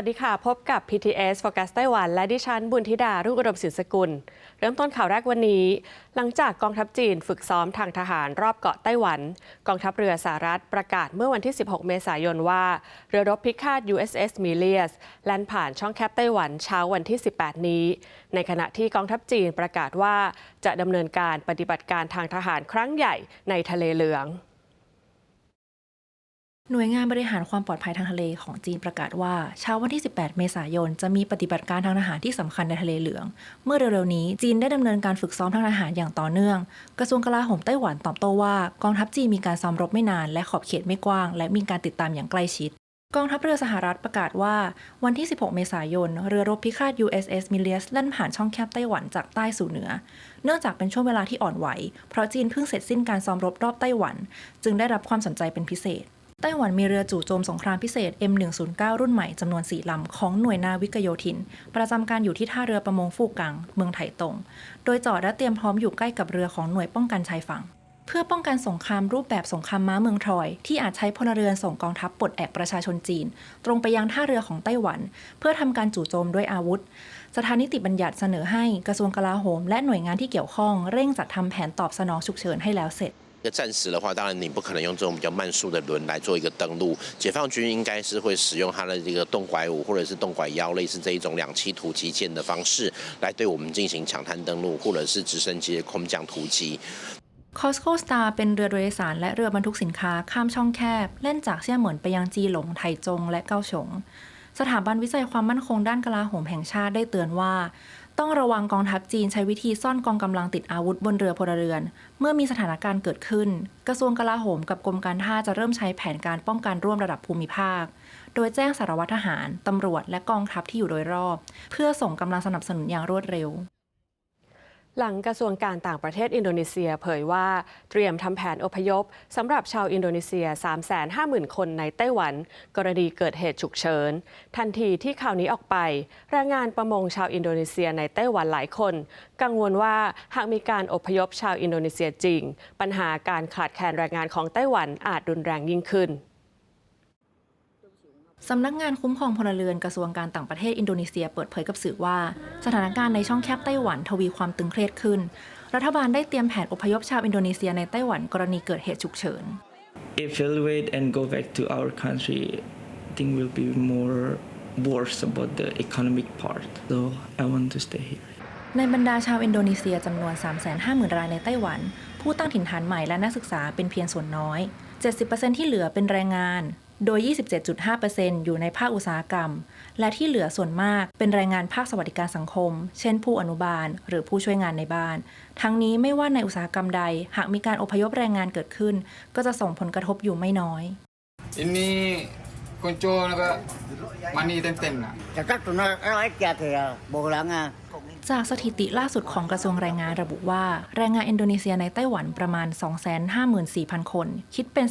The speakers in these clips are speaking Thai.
วัสดีค่ะ พบกับ PTS Focus ไต้หวัน และดิฉัน บุญธิดา รุ่งอุดมศิลสกุล เริ่มต้นข่าวแรกวันนี้ หลังจากกองทัพจีนฝึกซ้อมทางทหารรอบเกาะไต้หวัน กองทัพเรือสหรัฐประกาศเมื่อวันที่ 16 เมษายนว่า เรือรบพิฆาต USS m i l l i u s แล่นผ่านช่องแคบไต้หวันเช้าวันที่ 18 นี้ ในขณะที่กองทัพจีนประกาศว่าจะดำเนินการปฏิบัติการทางทหารครั้งใหญ่ในทะเลเหลือง หน่วยงานบริหารความปลอดภัยทางทะเลของจีนประกาศว่าเช้าวันที่ 18 เมษายน จะมีปฏิบัติการทางทหารที่สำคัญในทะเลเหลือง เมื่อเร็วๆนี้จีนได้ดำเนินการฝึกซ้อมทางทหารอย่างต่อเนื่อง กระทรวงกลาโหมไต้หวันตอบโต้ว่ากองทัพจีนมีการซ้อมรบไม่นาน และขอบเขตไม่กว้าง และมีการติดตามอย่างใกล้ชิด กองทัพเรือสหรัฐประกาศว่า วันที่ 16 เมษายน เรือรบพิฆาต USS m i l l i u s แล่นผ่านช่องแคบไต้หวันจากใต้สู่เหนือ เนื่องจากเป็นช่วงเวลาที่อ่อนไหว เพราะจีนเพิ่งเสร็จสิ้นการซ้อมรบรอบไต้หวัน จึงได้รับความสนใจเป็นพิเศษ ไต้หวันมีเรือจู่โจมสงครามพิเศษ M109 รุ่นใหม่จำนวน 4 ลำ ของหน่วยนาวิกโยธิน ประจำการอยู่ที่ท่าเรือประมงฟู่กัง เมืองไถตง โดยจอดและเตรียมพร้อมอยู่ใกล้กับเรือของหน่วยป้องกันชายฝั่ง เพื่อป้องกันสงครามรูปแบบสงครามม้าเมืองทรอย ที่อาจใช้พลเรือนส่งกองทัพปลดแอกประชาชนจีน ตรงไปยังท่าเรือของไต้หวัน เพื่อทำการจู่โจมด้วยอาวุธสถานิติบัญญัติเสนอให้กระทรวงกลาโหม และหน่วยงานที่เกี่ยวข้องเร่งจัดทำแผนตอบสนองฉุกเฉินให้แล้วเสร็จ 个战时的话，当然你不可能用这种比较慢速的轮来做一个登陆。解放军应该是会使用它的这个动拐五或者是动拐幺，类似这一种两栖突击舰的方式，来对我们进行抢滩登陆，或者是直升机的空降突击。 Costco Star เป็นเรือโดยสารและเรือบรรทุกสินค้าข้ามช่องแคบ เล่นจากเซี่ยเหมินไปยังจีหลง ไถจง และเกาฉง สถาบันวิจัยความมั่นคงด้านกลาโหมแห่งชาติได้เตือนว่า ต้องระวังกองทัพจีนใช้วิธีซ่อนกองกำลังติดอาวุธบนเรือพลเรือน เมื่อมีสถานการณ์เกิดขึ้น กระทรวงกลาโหมกับกรมการท่าจะเริ่มใช้แผนการป้องกันร่วมระดับภูมิภาค โดยแจ้งสารวัตรทหาร ตำรวจและกองทัพที่อยู่โดยรอบ เพื่อส่งกำลังสนับสนุนอย่างรวดเร็ว หลังกระทรวงการต่างประเทศอินโดนีเซียเผยว่าเตรียมทำแผนอพยพสำหรับชาวอินโดนีเซีย 350,000 คนในไต้หวัน กรณีเกิดเหตุฉุกเฉิน ทันทีที่ข่าวนี้ออกไปแรงงานประมงชาวอินโดนีเซียในไต้หวันหลายคน กังวลว่าหากมีการอพยพชาวอินโดนีเซียจริง ปัญหาการขาดแคลนแรงงานของไต้หวันอาจรุนแรงยิ่งขึ้น สำนักงานคุ้มครองพลเรือนกระทรวงการต่างประเทศอินโดนีเซียเปิดเผยกับสื่อว่า สถานการณ์ในช่องแคบไต้หวันทวีความตึงเครียดขึ้น รัฐบาลได้เตรียมแผนอพยพชาวอินโดนีเซียในไต้หวันกรณีเกิดเหตุฉุกเฉิน evaluate and go back to our country, I think will be more worse about the economic part. So I want to stay here. ในบรรดาชาวอินโดนีเซียจำนวน 350,000 รายในไต้หวัน ผู้ตั้งถิ่นฐานใหม่และนักศึกษาเป็นเพียงส่วนน้อย 70%ที่เหลือเป็นแรงงาน โดย 27.5%อยู่ในภาคอุตสาหกรรม และที่เหลือส่วนมากเป็นแรงงานภาคสวัสดิการสังคม เช่นผู้อนุบาล หรือผู้ช่วยงานในบ้าน ทั้งนี้ไม่ว่าในอุตสาหกรรมใด หากมีการอพยพแรงงานเกิดขึ้น ก็จะส่งผลกระทบอยู่ไม่น้อย Ini konco naga mani tem-tem na. Cakap tu nak nak aja tu ya, bolang ah. จากสถิติล่าสุดของกระทรวงแรงงานระบุว่า แรงงานอินโดนีเซียในไต้หวันประมาณ 254,000 คน คิดเป็น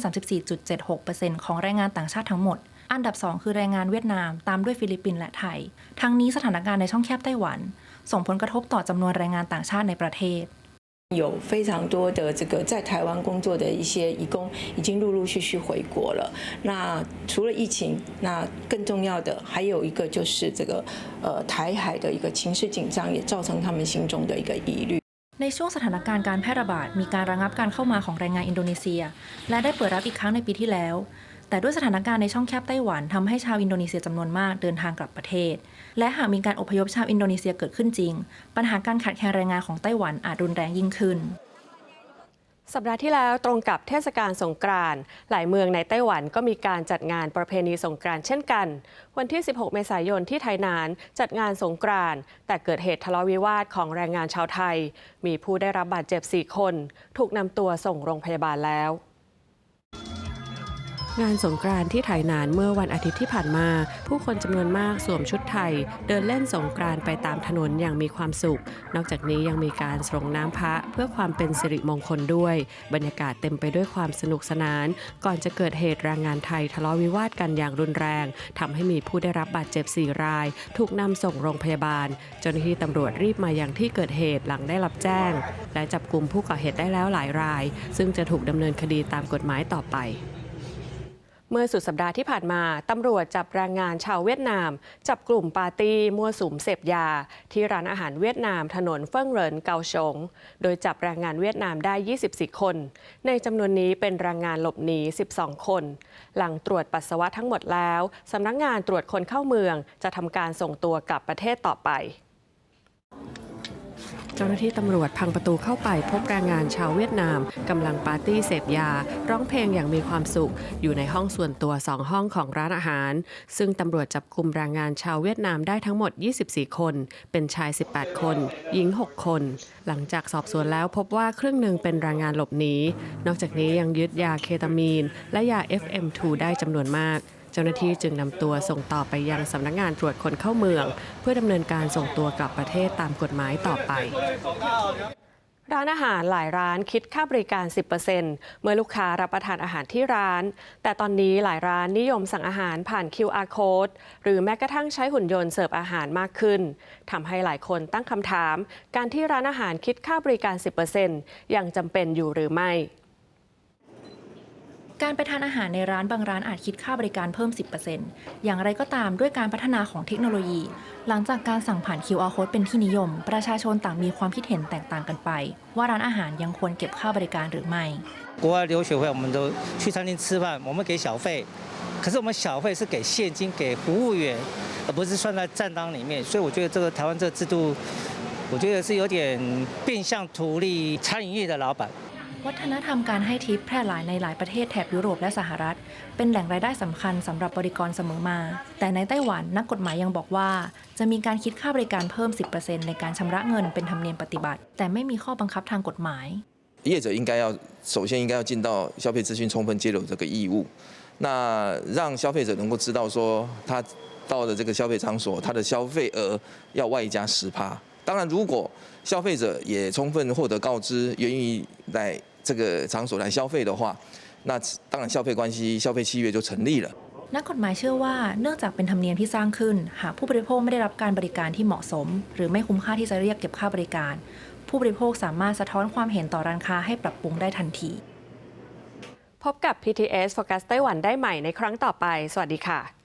34.76%ของแรงงานต่างชาติทั้งหมด อันดับ 2 คือแรงงานเวียดนาม ตามด้วยฟิลิปปินส์และไทย ทั้งนี้สถานการณ์ในช่องแคบไต้หวัน ส่งผลกระทบต่อจำนวนแรงงานต่างชาติในประเทศ 有非常多的这个在台湾工作的一些移工已经陆陆续续回国了。那除了疫情，那更重要的还有一个就是这个呃台海的一个情势紧张，也造成他们心中的一个疑虑。 ในช่วงสถานการณ์การแพร่ระบาด มีการระงับการเข้ามาของแรงงานอินโดนีเซีย และได้เปิดรับอีกครั้งในปีที่แล้ว แต่ด้วยสถานการณ์ในช่องแคบไต้หวันทำให้ชาวอินโดนีเซียจำนวนมากเดินทางกลับประเทศ และหากมีการอพยพชาวอินโดนีเซียเกิดขึ้นจริง ปัญหาการขาดแคลนแรงงานของไต้หวันอาจรุนแรงยิ่งขึ้นสัปดาห์ที่แล้วตรงกับเทศกาลสงกรานต์หลายเมืองในไต้หวันก็มีการจัดงานประเพณีสงกรานต์เช่นกัน วันที่ 16 เมษายนที่ไทยนานจัดงานสงกรานต์แต่เกิดเหตุทะเลาะวิวาทของแรงงานชาวไทย มีผู้ได้รับบาดเจ็บ 4 คน ถูกนำตัวส่งโรงพยาบาลแล้ว งานสงกรานต์ที่ไถนานเมื่อวันอาทิตย์ที่ผ่านมา ผู้คนจำนวนมากสวมชุดไทย เดินเล่นสงกรานต์ไปตามถนนอย่างมีความสุข นอกจากนี้ยังมีการส่งน้ำพระเพื่อความเป็นสิริมงคลด้วย บรรยากาศเต็มไปด้วยความสนุกสนาน ก่อนจะเกิดเหตุแรงงานไทยทะเลาะวิวาทกันอย่างรุนแรงทำให้มีผู้ได้รับบาดเจ็บ 4 ราย ถูกนำส่งโรงพยาบาลเจ้าหน้าที่ตำรวจรีบมาอยังที่เกิดเหตุหลังได้รับแจ้ง และจับกลุ่มผู้ก่อเหตุได้แล้วหลายราย ซึ่งจะถูกดำเนินคดีตามกฎหมายต่อไป เมื่อสุดสัปดาห์ที่ผ่านมา ตำรวจจับแรงงานชาวเวียดนาม จับกลุ่มปาร์ตี้มั่วสุมเสพยา ที่ร้านอาหารเวียดนามถนนเฟิ่งเหรินเกาชง โดยจับแรงงานเวียดนามได้ 24 คน ในจำนวนนี้เป็นแรงงานหลบหนี 12 คน หลังตรวจปัสสาวะทั้งหมดแล้ว สำนักงานตรวจคนเข้าเมืองจะทำการส่งตัวกลับประเทศต่อไป เจ้าหน้าที่ตำรวจพังประตูเข้าไปพบแรงงานชาวเวียดนามกำลังปาร์ตี้เสพยา ร้องเพลงอย่างมีความสุข อยู่ในห้องส่วนตัวสองห้องของร้านอาหาร ซึ่งตำรวจจับกลุ่มแรงงานชาวเวียดนามได้ทั้งหมด 24 คน เป็นชาย 18 คน หญิง 6 คน หลังจากสอบสวนแล้วพบว่าครึ่งหนึ่งเป็นแรงงานหลบหนีนอกจากนี้ยังยึดยาเคตามีน และยา FM2 ได้จำนวนมาก จ้าหน้าที่จึงนำตัวส่งต่อไปยังสำนักงานตรวจคนเข้าเมือง เพื่อดำเนินการส่งตัวกลับประเทศตามกฎหมายต่อไปร้านอาหารหลายร้านคิดค่าบริการ 10%เมื่อลูกค้ารับประทานอาหารที่ร้าน แต่ตอนนี้หลายร้านนิยมสั่งอาหารผ่าน QR code หรือแม้กระทั่งใช้หุ่นยนต์เสิร์ฟอาหารมากขึ้น ทำให้หลายคนตั้งคำถาม การที่ร้านอาหารคิดค่าบริการ 10%ยังจำเป็นอยู่หรือไม่ การไปทานอาหารในร้านบางร้านอาจคิดค่าบริการเพิ่ม 10%อย่างไรก็ตามด้วยการพัฒนาของเทคโนโลยี หลังจากการสั่งผ่าน QR code เป็นที่นิยม ประชาชนต่างมีความคิดเห็นแตกต่างกันไป ว่าร้านอาหารยังควรเก็บค่าบริการหรือไม่ 国外留学会，我们都去餐厅吃饭，我们给小费，可是我们小费是给现金给服务员，而不是算在账单里面。所以我觉得这个台湾这个制度，我觉得是有点变相图利餐饮业的老板。 วัฒนธรรมการให้ทิปแพร่หลายในหลายประเทศแถบยุโรปและสหรัฐ เป็นแหล่งรายได้สำคัญสำหรับบริกรเสมอมา แต่ในไต้หวันนักกฎหมายยังบอกว่า จะมีการคิดค่าบริการเพิ่ม 10%ในการชำระเงินเป็นธรรมเนียมปฏิบัติ แต่ไม่มีข้อบังคับทางกฎหมาย 业者应该要首先应该要尽到消费资讯充分揭露这个义务，那让消费者能够知道说他到了这个消费场所，他的消费额要外加十趴。 当然，如果消费者也充分获得告知，愿意来这个场所来消费的话，那当然消费关系、消费契约就成立了。 นักกฎหมายเชื่อว่าเนื่องจากเป็นธรรมเนียมที่สร้างขึ้น หากผู้บริโภคไม่ได้รับการบริการที่เหมาะสม หรือไม่คุ้มค่าที่จะเรียกเก็บค่าบริการ ผู้บริโภคสามารถสะท้อนความเห็นต่อร้านค้าให้ปรับปรุงได้ทันที พบกับ PTS Focus ไต้หวันได้ใหม่ในครั้งต่อไป สวัสดีค่ะ